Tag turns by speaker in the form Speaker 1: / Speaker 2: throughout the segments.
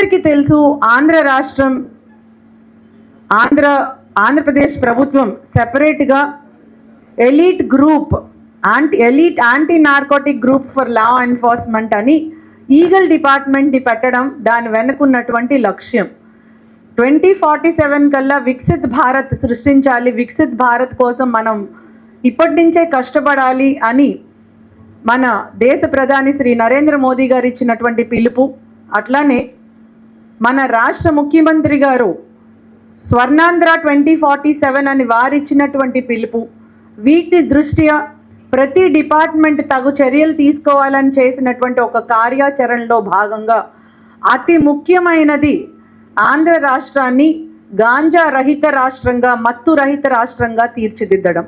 Speaker 1: అందరికీ తెలుసు ఆంధ్ర రాష్ట్రం ఆంధ్ర ఆంధ్రప్రదేశ్ ప్రభుత్వం సెపరేట్గా elite group anti elite anti narcotic group for law enforcement అని ఈగల్ డిపార్ట్మెంట్ని పెట్టడం దాని వెనుకున్నటువంటి లక్ష్యం. ట్వంటీ ఫార్టీ సెవెన్ కల్లా వికసిత్ భారత్ సృష్టించాలి వికసిత్ భారత్ కోసం మనం ఇప్పటి నుంచే కష్టపడాలి అని మన దేశ ప్రధాని శ్రీ నరేంద్ర మోదీ గారు ఇచ్చినటువంటి పిలుపు. అట్లానే మన రాష్ట్ర ముఖ్యమంత్రి గారు స్వర్ణాంధ్ర ట్వంటీ ఫార్టీ సెవెన్ అని వారిచ్చినటువంటి పిలుపు వీటి దృష్ట్యా ప్రతి డిపార్ట్మెంట్ తగు చర్యలు తీసుకోవాలని చేసినటువంటి ఒక కార్యాచరణలో భాగంగా అతి ముఖ్యమైనది ఆంధ్ర రాష్ట్రాన్ని గాంజా రహిత రాష్ట్రంగా మత్తు రహిత రాష్ట్రంగా తీర్చిదిద్దడం.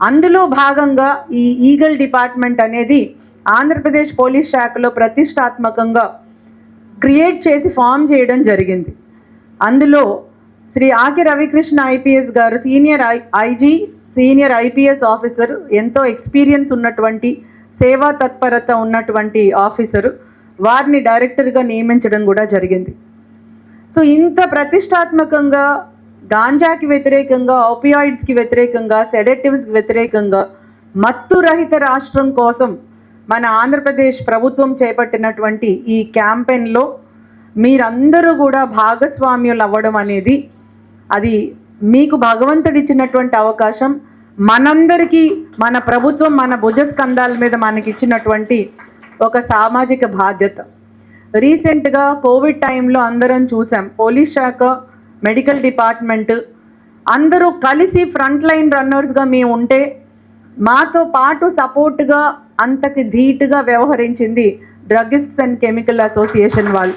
Speaker 1: అందులో భాగంగా ఈ ఈగల్ డిపార్ట్మెంట్ అనేది ఆంధ్రప్రదేశ్ పోలీస్ శాఖలో ప్రతిష్టాత్మకంగా క్రియేట్ చేసి ఫామ్ చేయడం జరిగింది. అందులో శ్రీ ఆకి రవికృష్ణ ఐపీఎస్ గారు senior I IG senior IPS officer ఎంతో ఎక్స్పీరియన్స్ ఉన్నటువంటి సేవా తత్పరత ఉన్నటువంటి ఆఫీసరు వారిని డైరెక్టర్గా నియమించడం కూడా జరిగింది. సో ఇంత ప్రతిష్టాత్మకంగా గాంజాకి వ్యతిరేకంగా ఆపియాయిడ్స్కి వ్యతిరేకంగా సెడెటివ్స్కి వ్యతిరేకంగా మత్తు రహిత రాష్ట్రం కోసం మన ఆంధ్రప్రదేశ్ ప్రభుత్వం చేపట్టినటువంటి ఈ క్యాంపెయిన్లో మీరందరూ కూడా భాగస్వామ్యులు అవ్వడం అనేది అది మీకు భగవంతుడు ఇచ్చినటువంటి అవకాశం. మనందరికీ మన ప్రభుత్వం మన భుజస్కంధాల మీద మనకి ఇచ్చినటువంటి ఒక సామాజిక బాధ్యత. రీసెంట్గా కోవిడ్ టైంలో అందరం చూసాం పోలీస్ శాఖ మెడికల్ డిపార్ట్మెంట్ అందరూ కలిసి ఫ్రంట్ లైన్ రన్నర్స్గా మేము ఉంటే మాతో పాటు సపోర్ట్గా అంతకి ధీటుగా వ్యవహరించింది డ్రగిస్ట్స్ అండ్ కెమికల్ అసోసియేషన్ వాళ్ళు.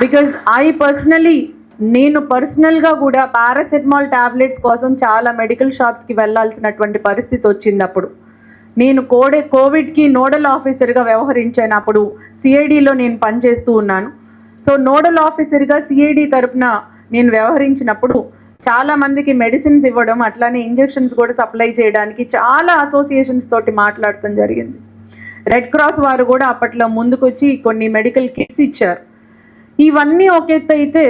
Speaker 1: బికాజ్ ఐ పర్సనలీ నేను పర్సనల్గా కూడా పారాసెటమాల్ టాబ్లెట్స్ కోసం చాలా మెడికల్ షాప్స్కి వెళ్ళాల్సినటువంటి పరిస్థితి వచ్చింది అప్పుడు నేను కోడే కోవిడ్కి నోడల్ ఆఫీసర్గా వ్యవహరించాను అప్పుడు సిఐడిలో నేను పనిచేస్తూ ఉన్నాను. సో నోడల్ ఆఫీసర్గా సిఐడి తరపున నేను వ్యవహరించినప్పుడు చాలా మందికి మెడిసిన్స్ ఇవ్వడం అట్లానే ఇంజెక్షన్స్ కూడా సప్లై చేయడానికి చాలా అసోసియేషన్స్ తోటి మాట్లాడటం జరిగింది. రెడ్ క్రాస్ వారు కూడా అప్పట్లో ముందుకొచ్చి కొన్ని మెడికల్ కిట్స్ ఇచ్చారు. ఇవన్నీ ఒక అయితే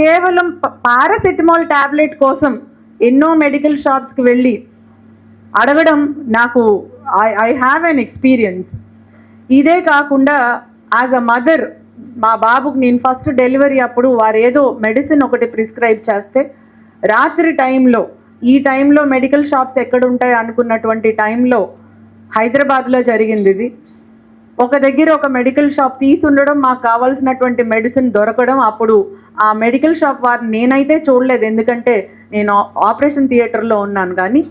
Speaker 1: కేవలం పారాసెటమాల్ టాబ్లెట్ కోసం ఎన్నో మెడికల్ షాప్స్కి వెళ్ళి అడగడం నాకు I I have an experience ఇదే కాకుండా యాజ్ అ మదర్ మా బాబుకి నేను ఫస్ట్ డెలివరీ అప్పుడు వారు ఏదో మెడిసిన్ ఒకటి ప్రిస్క్రైబ్ చేస్తే రాత్రి టైంలో ఈ టైంలో మెడికల్ షాప్స్ ఎక్కడ ఉంటాయి అనుకున్నటువంటి టైంలో హైదరాబాద్లో జరిగింది ఇది. ఒక దగ్గర ఒక మెడికల్ షాప్ తీసి ఉండడం మాకు కావాల్సినటువంటి మెడిసిన్ దొరకడం అప్పుడు ఆ మెడికల్ షాప్ వారిని నేనైతే చూడలేదు. ఎందుకంటే నేను ఆపరేషన్ థియేటర్లో ఉన్నాను కానీ.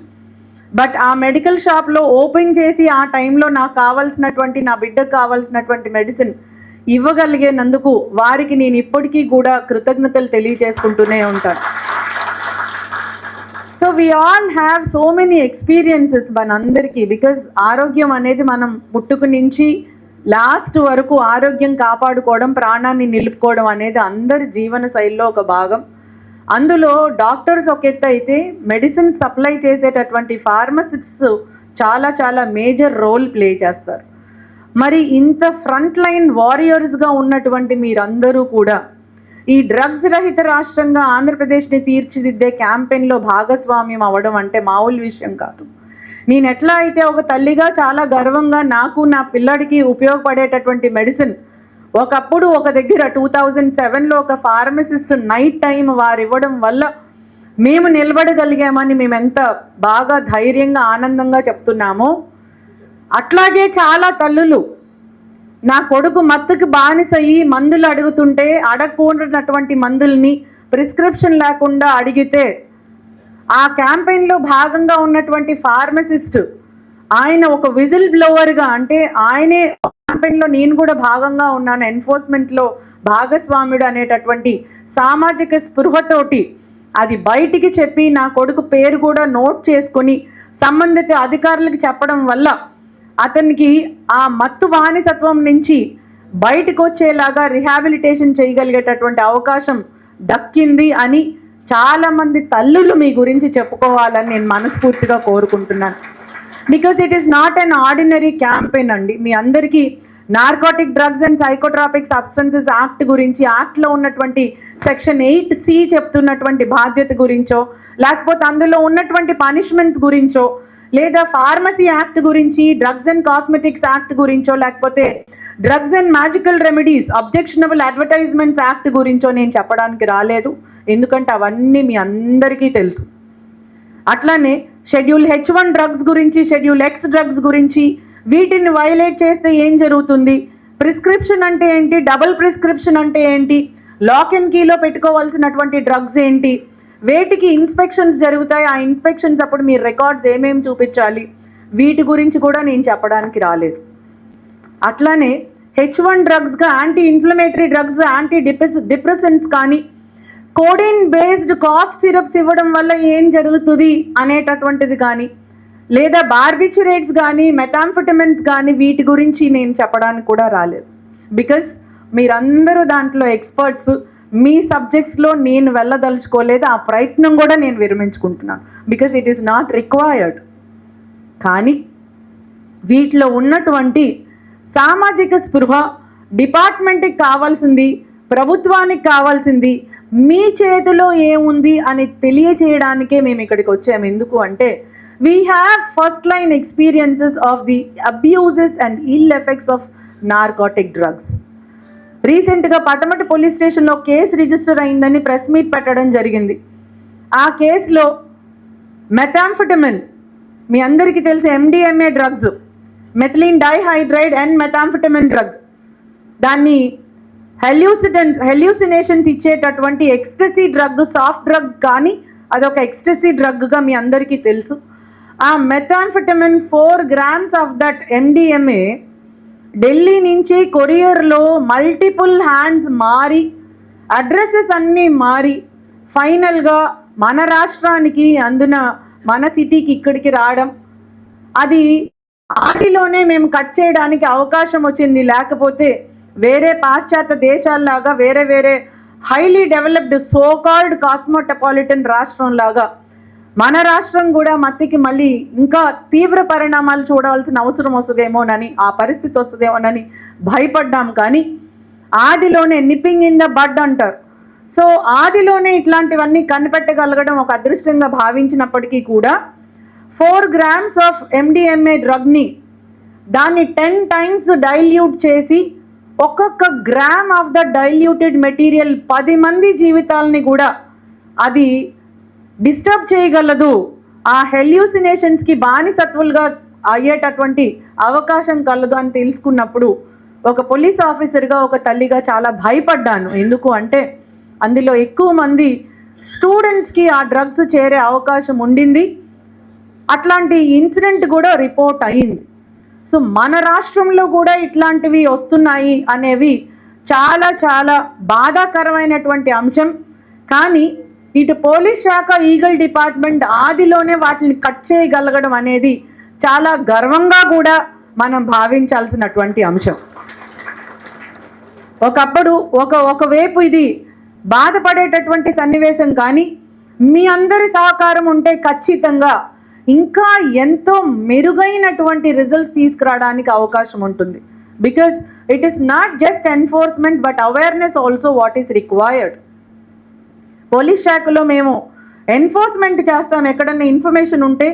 Speaker 1: బట్ ఆ మెడికల్ షాప్లో ఓపెన్ చేసి ఆ టైంలో నాకు కావాల్సినటువంటి నా బిడ్డకు కావాల్సినటువంటి మెడిసిన్ ఇవ్వగలిగేనందుకు వారికి నేను ఇప్పటికీ కూడా కృతజ్ఞతలు తెలియజేసుకుంటూనే ఉంటాను. We all have so many experiences మనందరికీ బికాజ్ ఆరోగ్యం అనేది మనం పుట్టుకు నుంచి లాస్ట్ వరకు ఆరోగ్యం కాపాడుకోవడం ప్రాణాన్ని నిలుపుకోవడం అనేది అందరి జీవన శైలిలో ఒక భాగం. అందులో డాక్టర్స్ ఒక ఎత్తు అయితే మెడిసిన్ సప్లై చేసేటటువంటి ఫార్మసిస్ట్స్ చాలా చాలా మేజర్ రోల్ ప్లే చేస్తారు. మరి ఇంత ఫ్రంట్ లైన్ వారియర్స్గా ఉన్నటువంటి మీరందరూ కూడా ఈ డ్రగ్స్ రహిత రాష్ట్రంగా ఆంధ్రప్రదేశ్ని తీర్చిదిద్దే క్యాంపెయిన్లో భాగస్వామ్యం అవ్వడం అంటే మామూలు విషయం కాదు. నేను ఎట్లా అయితే ఒక తల్లిగా చాలా గర్వంగా నాకు నా పిల్లడికి ఉపయోగపడేటటువంటి మెడిసిన్ ఒకప్పుడు ఒక దగ్గర టూ థౌజండ్ సెవెన్లో ఒక ఫార్మసిస్ట్ నైట్ టైం వారు ఇవ్వడం వల్ల మేము నిలబడగలిగామని మేము ఎంత బాగా ధైర్యంగా ఆనందంగా చెప్తున్నామో అట్లాగే చాలా తల్లులు నా కొడుకు మత్తుకు బానిసయ్యి మందులు అడుగుతుంటే అడగకూడనటువంటి మందుల్ని ప్రిస్క్రిప్షన్ లేకుండా అడిగితే ఆ క్యాంపెయిన్లో భాగంగా ఉన్నటువంటి ఫార్మసిస్ట్ ఆయన ఒక విజిల్ బ్లోవర్గా అంటే ఆయనే క్యాంపెయిన్లో నేను కూడా భాగంగా ఉన్నాను ఎన్ఫోర్స్మెంట్లో భాగస్వాముడు అనేటటువంటి సామాజిక స్పృహతోటి అది బయటికి చెప్పి నా కొడుకు పేరు కూడా నోట్ చేసుకొని సంబంధిత అధికారులకు చెప్పడం వల్ల అతనికి ఆ మత్తు బానిసత్వం నుంచి బయటకు వచ్చేలాగా రిహాబిలిటేషన్ చేయగలిగేటటువంటి అవకాశం దక్కింది అని చాలామంది తల్లులు మీ గురించి చెప్పుకోవాలని నేను మనస్ఫూర్తిగా కోరుకుంటున్నాను. Because it is not an ordinary campaign అండి. మీ అందరికీ narcotic drugs and psychotropic substances act గురించి యాక్ట్లో ఉన్నటువంటి సెక్షన్ ఎయిట్ సి చెప్తున్నటువంటి బాధ్యత గురించో లేకపోతే అందులో ఉన్నటువంటి పనిష్మెంట్స్ గురించో లేదా ఫార్మసీ యాక్ట్ గురించి డ్రగ్స్ అండ్ కాస్మెటిక్స్ యాక్ట్ గురించో లేకపోతే drugs and magical remedies objectionable advertisements act గురించో నేను చెప్పడానికి రాలేదు. ఎందుకంటే అవన్నీ మీ అందరికీ తెలుసు. అట్లానే షెడ్యూల్ హెచ్ వన్ డ్రగ్స్ గురించి షెడ్యూల్ ఎక్స్ డ్రగ్స్ గురించి వీటిని వైలేట్ చేస్తే ఏం జరుగుతుంది? ప్రిస్క్రిప్షన్ అంటే ఏంటి? డబుల్ ప్రిస్క్రిప్షన్ అంటే ఏంటి? లాక్ అండ్ కీలో పెట్టుకోవాల్సినటువంటి డ్రగ్స్ ఏంటి? వేటికి ఇన్స్పెక్షన్స్ జరుగుతాయి ఆ ఇన్స్పెక్షన్స్ అప్పుడు మీరు రికార్డ్స్ ఏమేమి చూపించాలి? వీటి గురించి కూడా నేను చెప్పడానికి రాలేదు. అట్లానే H one డ్రగ్స్గా anti inflammatory drugs anti depress depressants కానీ కోడిన్ బేస్డ్ కాఫ్ సిరప్స్ ఇవ్వడం వల్ల ఏం జరుగుతుంది అనేటటువంటిది కానీ లేదా బార్బిచురేట్స్ కానీ మెథాంఫిటమిన్స్ కానీ వీటి గురించి నేను చెప్పడానికి కూడా రాలేదు. బికాస్ మీరందరూ దాంట్లో ఎక్స్పర్ట్స్ మీ సబ్జెక్ట్స్లో నేను వెళ్ళదలుచుకోలేదు ఆ ప్రయత్నం కూడా నేను విరమించుకుంటున్నాను. Because it is not required కానీ వీటిలో ఉన్నటువంటి సామాజిక స్పృహ డిపార్ట్మెంట్కి కావాల్సింది ప్రభుత్వానికి కావాల్సింది మీ చేతిలో ఏముంది అని తెలియచేయడానికే మేము ఇక్కడికి వచ్చాము. ఎందుకు అంటే we have first line experiences of the abuses and ill effects of narcotic drugs రీసెంట్గా పటమటి పోలీస్ స్టేషన్లో కేసు రిజిస్టర్ అయిందని ప్రెస్ మీట్ పెట్టడం జరిగింది. ఆ కేసులో మెథాంఫిటమిన్ మీ అందరికీ తెలిసి MDMA drugs methylene dihydride and methamphetamine drug దాన్ని హెల్యూసిడెంట్ హెల్యూసినేషన్స్ ఇచ్చేటటువంటి ఎక్స్టసీ డ్రగ్ సాఫ్ట్ డ్రగ్ కానీ అదొక ఎక్స్టసీ డ్రగ్గా మీ అందరికీ తెలుసు. ఆ methamphetamine four grams of that MDMA Delhi నుంచి కొరియర్లో మల్టిపుల్ హ్యాండ్స్ మారి అడ్రస్సెస్ అన్నీ మారి ఫైనల్గా మన రాష్ట్రానికి అందున మన సిటీకి ఇక్కడికి రావడం. అది ఆటిలోనే మేము కట్ చేయడానికి అవకాశం వచ్చింది. లేకపోతే వేరే పాశ్చాత్య దేశాల్లాగా వేరే వేరే highly developed so called cosmopolitan రాష్ట్రంలాగా మన రాష్ట్రం కూడా మత్తికి మళ్ళీ ఇంకా తీవ్ర పరిణామాలు చూడాల్సిన అవసరం వస్తుందేమోనని ఆ పరిస్థితి వస్తుందేమోనని భయపడ్డాం. కానీ ఆదిలోనే నిప్పింగ్ ఇన్ ద బడ్ అంటారు. సో ఆదిలోనే ఇట్లాంటివన్నీ కనిపెట్టగలగడం ఒక అదృష్టంగా భావించినప్పటికీ కూడా ఫోర్ గ్రామ్స్ ఆఫ్ ఎండిఎంఏ డ్రగ్ని దాన్ని టెన్ టైమ్స్ డైల్యూట్ చేసి ఒక్కొక్క gram of the diluted material పది మంది జీవితాలని కూడా అది డిస్టర్బ్ చేయగలదు. ఆ హెల్యూసినేషన్స్కి బానిసత్వులుగా అయ్యేటటువంటి అవకాశం కలదు అని తెలుసుకున్నప్పుడు ఒక పోలీస్ ఆఫీసర్గా ఒక తల్లిగా చాలా భయపడ్డాను. ఎందుకు అంటే అందులో ఎక్కువ మంది స్టూడెంట్స్కి ఆ డ్రగ్స్ చేరే అవకాశం ఉండింది. అట్లాంటి ఇన్సిడెంట్ కూడా రిపోర్ట్ అయ్యింది. సో మన రాష్ట్రంలో కూడా ఇట్లాంటివి వస్తున్నాయి అనేవి చాలా చాలా బాధాకరమైనటువంటి అంశం. కానీ ఇటు పోలీస్ శాఖ ఈగల్ డిపార్ట్మెంట్ ఆదిలోనే వాటిని కట్ చేయగలగడం అనేది చాలా గర్వంగా కూడా మనం భావించాల్సినటువంటి అంశం. ఒకప్పుడు ఒక ఒకవైపు ఇది బాధపడేటటువంటి సన్నివేశం కానీ మీ అందరి సహకారం ఉంటే ఖచ్చితంగా ఇంకా ఎంతో మెరుగైనటువంటి రిజల్ట్స్ తీసుకురావడానికి అవకాశం ఉంటుంది. Because it is not just enforcement but awareness also what is required police శాఖలో మేము ఎన్ఫోర్స్మెంట్ చేస్తాం. ఎక్కడన్నా ఇన్ఫర్మేషన్ ఉంటే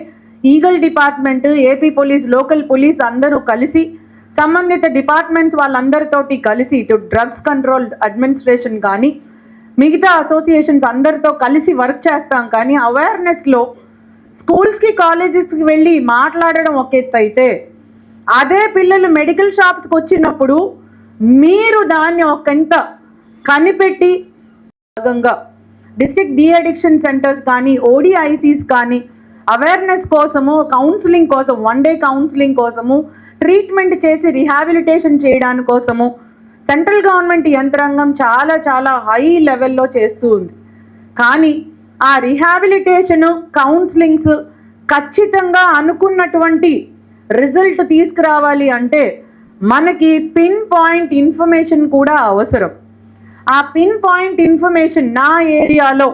Speaker 1: eagle department AP police local police అందరూ కలిసి సంబంధిత డిపార్ట్మెంట్స్ వాళ్ళందరితోటి కలిసి ఇటు డ్రగ్స్ కంట్రోల్ అడ్మినిస్ట్రేషన్ కానీ మిగతా అసోసియేషన్స్ అందరితో కలిసి వర్క్ చేస్తాం. కానీ అవేర్నెస్లో స్కూల్స్కి కాలేజెస్కి వెళ్ళి మాట్లాడడం ఒక ఎత్తు అయితే అదే పిల్లలు మెడికల్ షాప్స్కి వచ్చినప్పుడు మీరు దాన్ని ఒకంత కనిపెట్టి భాగంగా డిస్ట్రిక్ట్ డి అడిక్షన్ సెంటర్స్ కానీ ఓడిఐసీస్ కానీ అవేర్నెస్ కోసము కౌన్సిలింగ్ కోసం వన్ డే కౌన్సిలింగ్ కోసము ట్రీట్మెంట్ చేసి రిహాబిలిటేషన్ చేయడాని కోసము సెంట్రల్ గవర్నమెంట్ యంత్రాంగం చాలా చాలా హై లెవెల్లో చేస్తూ ఉంది. కానీ ఆ రిహాబిలిటేషన్ కౌన్సిలింగ్స్ ఖచ్చితంగా అనుకున్నటువంటి రిజల్ట్ తీసుకురావాలి అంటే మనకి పిన్ పాయింట్ ఇన్ఫర్మేషన్ కూడా అవసరం. ఆ పిన్ పాయింట్ ఇన్ఫర్మేషన్ నా ఏరియాలో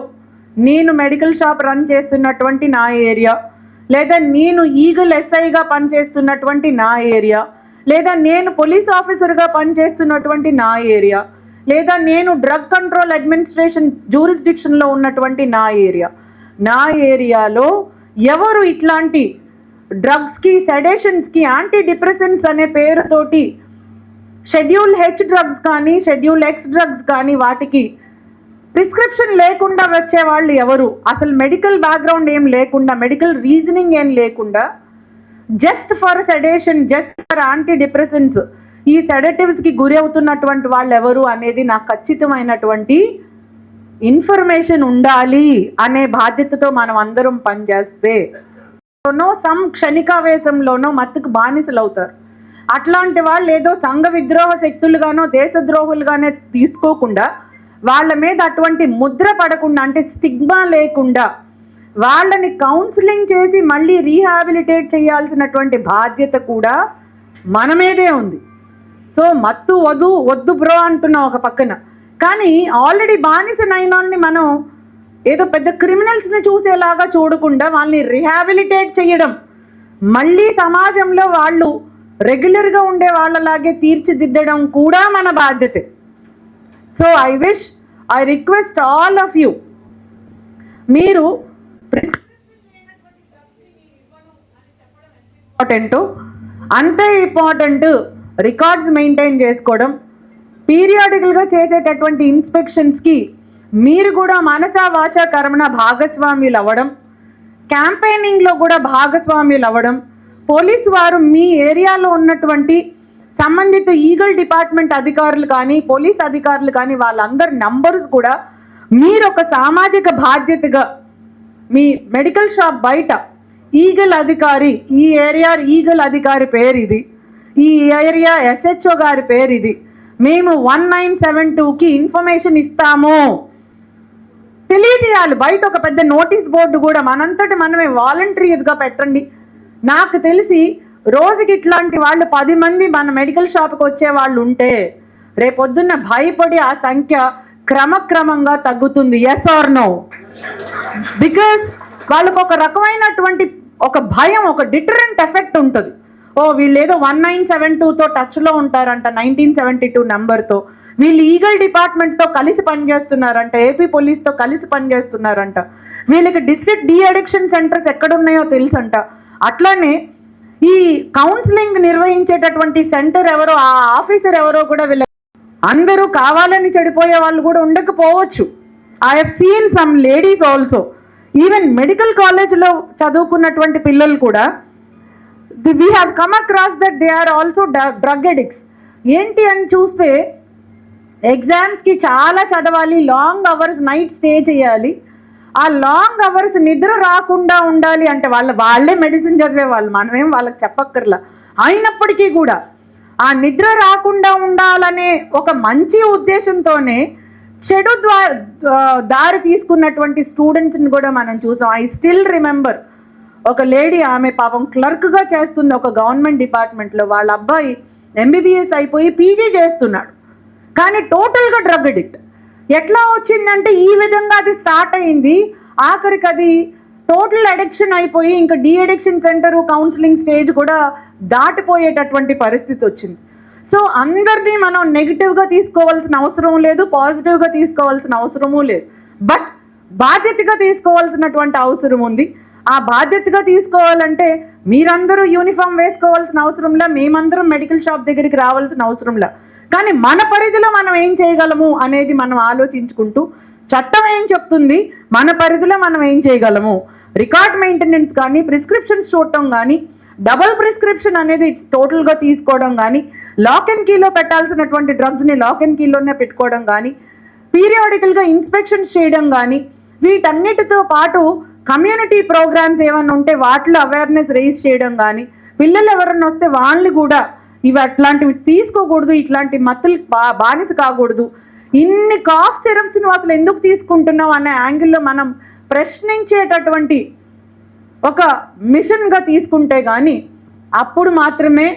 Speaker 1: నేను మెడికల్ షాప్ రన్ చేస్తున్నటువంటి నా ఏరియా లేదా నేను ఈగల్ ఎస్ఐగా పనిచేస్తున్నటువంటి నా ఏరియా లేదా నేను పోలీస్ ఆఫీసర్గా పనిచేస్తున్నటువంటి నా ఏరియా లేదా నేను డ్రగ్ కంట్రోల్ అడ్మినిస్ట్రేషన్ జూరిస్డిక్షన్లో ఉన్నటువంటి నా ఏరియా. నా ఏరియాలో ఎవరు ఇట్లాంటి డ్రగ్స్కి సెడేషన్స్కి యాంటీ డిప్రెసెంట్స్ అనే పేరుతోటి షెడ్యూల్ హెచ్ డ్రగ్స్ కానీ షెడ్యూల్ ఎక్స్ డ్రగ్స్ కానీ వాటికి ప్రిస్క్రిప్షన్ లేకుండా వచ్చే వాళ్ళు ఎవరు? అసలు మెడికల్ బ్యాక్గ్రౌండ్ ఏం లేకుండా మెడికల్ రీజనింగ్ ఏం లేకుండా just for sedation just for anti depressants ఈ సెడేటివ్స్కి గురి అవుతున్నటువంటి వాళ్ళు ఎవరు అనేది నాకు ఖచ్చితమైనటువంటి ఇన్ఫర్మేషన్ ఉండాలి అనే బాధ్యతతో మనం అందరం పనిచేస్తే సమ్ క్షణికావేశంలోనో మత్తుకు బానిసలు అవుతారు అట్లాంటి వాళ్ళు ఏదో సంఘ విద్రోహ శక్తులుగానో దేశద్రోహులుగానే తీసుకోకుండా వాళ్ళ మీద అటువంటి ముద్ర పడకుండా అంటే స్టిగ్మా లేకుండా వాళ్ళని కౌన్సిలింగ్ చేసి మళ్ళీ రీహాబిలిటేట్ చేయాల్సినటువంటి బాధ్యత కూడా మన మీదే ఉంది. సో మత్తు వదు వద్దు బ్రో అంటున్నాం ఒక పక్కన. కానీ ఆల్రెడీ బానిస నైనాన్ని మనం ఏదో పెద్ద క్రిమినల్స్ని చూసేలాగా చూడకుండా వాళ్ళని రిహాబిలిటేట్ చేయడం మళ్ళీ సమాజంలో వాళ్ళు రెగ్యులర్గా ఉండే వాళ్ళలాగే తీర్చిదిద్దడం కూడా మన బాధ్యతే. So I wish I request all of you మీరు ఇంపార్టెంట్ అంతే ఇంపార్టెంట్ రికార్డ్స్ మెయింటైన్ చేసుకోవడం పీరియాడికల్గా చేసేటటువంటి ఇన్స్పెక్షన్స్కి మీరు కూడా మనసా వాచా కర్మణ భాగస్వామ్యులు అవ్వడం క్యాంపెయినింగ్లో కూడా భాగస్వామ్యులు అవ్వడం పోలీసు వారు మీ ఏరియాలో ఉన్నటువంటి సంబంధిత ఈగల్ డిపార్ట్మెంట్ అధికారులు కానీ పోలీస్ అధికారులు కానీ వాళ్ళందరి నంబర్స్ కూడా మీరు ఒక సామాజిక బాధ్యతగా మీ మెడికల్ షాప్ బయట ఈగల్ అధికారి ఈ ఏరియా ఈగల్ అధికారి పేరు ఇది ఈ ఏరియా ఎస్హెచ్ఓ గారి పేరు ఇది మేము వన్ నైన్ సెవెన్ టూకి ఇన్ఫర్మేషన్ ఇస్తాము. తెలియజేయాలి. బయట ఒక పెద్ద నోటీస్ బోర్డు కూడా మనంతటి మనమే వాలంటీర్గా పెట్టండి. నాకు తెలిసి రోజుకి ఇట్లాంటి వాళ్ళు పది మంది మన మెడికల్ షాప్కి వచ్చే వాళ్ళు ఉంటే రేపొద్దున్న భయపడి ఆ సంఖ్య క్రమక్రమంగా తగ్గుతుంది. ఎస్ ఆర్ నో బికాస్ వాళ్ళకు ఒక రకమైనటువంటి ఒక భయం ఒక డిటరెంట్ ఎఫెక్ట్ ఉంటుంది. ఓ వీళ్ళు ఏదో వన్ నైన్ సెవెన్ టూతో టచ్లో ఉంటారంట నైన్టీన్ సెవెంటీ టూ నెంబర్తో వీళ్ళు ఈగల్ డిపార్ట్మెంట్తో కలిసి పనిచేస్తున్నారంట ఏపీ పోలీస్తో కలిసి పనిచేస్తున్నారంట. వీళ్ళకి డిస్ట్రిక్ట్ డీ అడిక్షన్ సెంటర్స్ ఎక్కడున్నాయో తెలుసంట. అట్లానే ఈ కౌన్సిలింగ్ నిర్వహించేటటువంటి సెంటర్ ఎవరో ఆ ఆఫీసర్ ఎవరో కూడా వీళ్ళ అందరూ కావాలని చెడిపోయే వాళ్ళు కూడా ఉండకపోవచ్చు. I have seen some ladies also even medical కాలేజ్లో చదువుకున్నటువంటి పిల్లలు కూడా we have come across that they are also drug addicts ఏంటి అని చూస్తే ఎగ్జామ్స్కి చాలా చదవాలి లాంగ్ అవర్స్ నైట్ స్టే చేయాలి. ఆ లాంగ్ అవర్స్ నిద్ర రాకుండా ఉండాలి అంటే వాళ్ళ వాళ్ళే మెడిసిన్ చదివే వాళ్ళు. మనమేం వాళ్ళకి చెప్పక్కర్లా. అయినప్పటికీ కూడా ఆ నిద్ర రాకుండా ఉండాలనే ఒక మంచి ఉద్దేశంతోనే చెడు ద్వారా దారి తీసుకున్నటువంటి స్టూడెంట్స్ని కూడా మనం చూసాం. ఐ స్టిల్ రిమెంబర్ ఒక లేడీ ఆమె పాపం క్లర్క్గా చేస్తుంది ఒక గవర్నమెంట్ డిపార్ట్మెంట్లో వాళ్ళ అబ్బాయి ఎంబీబీఎస్ అయిపోయి పీజీ చేస్తున్నాడు. కానీ టోటల్గా డ్రగ్ అడిక్ట్ ఎట్లా వచ్చిందంటే ఈ విధంగా అది స్టార్ట్ అయింది. ఆఖరికి అది టోటల్ అడిక్షన్ అయిపోయి ఇంకా de addiction centre counselling stage కూడా దాటిపోయేటటువంటి పరిస్థితి వచ్చింది. సో అందరినీ మనం నెగిటివ్గా తీసుకోవాల్సిన అవసరం లేదు పాజిటివ్గా తీసుకోవాల్సిన అవసరము లేదు. బట్ బాధ్యతగా తీసుకోవాల్సినటువంటి అవసరం ఉంది. ఆ బాధ్యతగా తీసుకోవాలంటే మీరందరూ యూనిఫామ్ వేసుకోవాల్సిన అవసరంలా మేమందరం మెడికల్ షాప్ దగ్గరికి రావాల్సిన అవసరంలా. కానీ మన పరిధిలో మనం ఏం చేయగలము అనేది మనం ఆలోచించుకుంటూ చట్టం ఏం చెప్తుంది? మన పరిధిలో మనం ఏం చేయగలము? రికార్డ్ మెయింటెనెన్స్ కానీ ప్రిస్క్రిప్షన్స్ చూడటం కానీ డబుల్ ప్రిస్క్రిప్షన్ అనేది టోటల్గా తీసుకోవడం కానీ లాక్ అండ్ కీలో పెట్టాల్సినటువంటి డ్రగ్స్ని లాక్ అండ్ కీలోనే పెట్టుకోవడం కానీ పీరియాడికల్గా ఇన్స్పెక్షన్స్ చేయడం కానీ వీటన్నిటితో పాటు కమ్యూనిటీ ప్రోగ్రామ్స్ ఏమైనా ఉంటే వాటిలో అవేర్నెస్ రేజ్ చేయడం కానీ పిల్లలు ఎవరన్నా వస్తే వాళ్ళు కూడా ఇవి అట్లాంటివి తీసుకోకూడదు ఇట్లాంటి మత్తులు బా బానిస కాకూడదు. ఇన్ని కాఫ్ సిరప్స్ నువ్వు అసలు ఎందుకు తీసుకుంటున్నావు అనే యాంగిల్లో మనం ప్రశ్నించేటటువంటి ఒక మిషన్గా తీసుకుంటే కానీ అప్పుడు మాత్రమే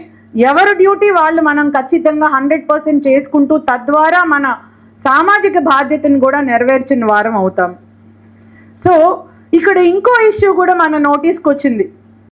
Speaker 1: ఎవరు డ్యూటీ వాళ్ళు మనం ఖచ్చితంగా హండ్రెడ్ పర్సెంట్ చేసుకుంటూ తద్వారా మన సామాజిక బాధ్యతను కూడా నెరవేర్చిన వారం అవుతాం. సో ఇక్కడ ఇంకో ఇష్యూ కూడా మన నోటీస్కి వచ్చింది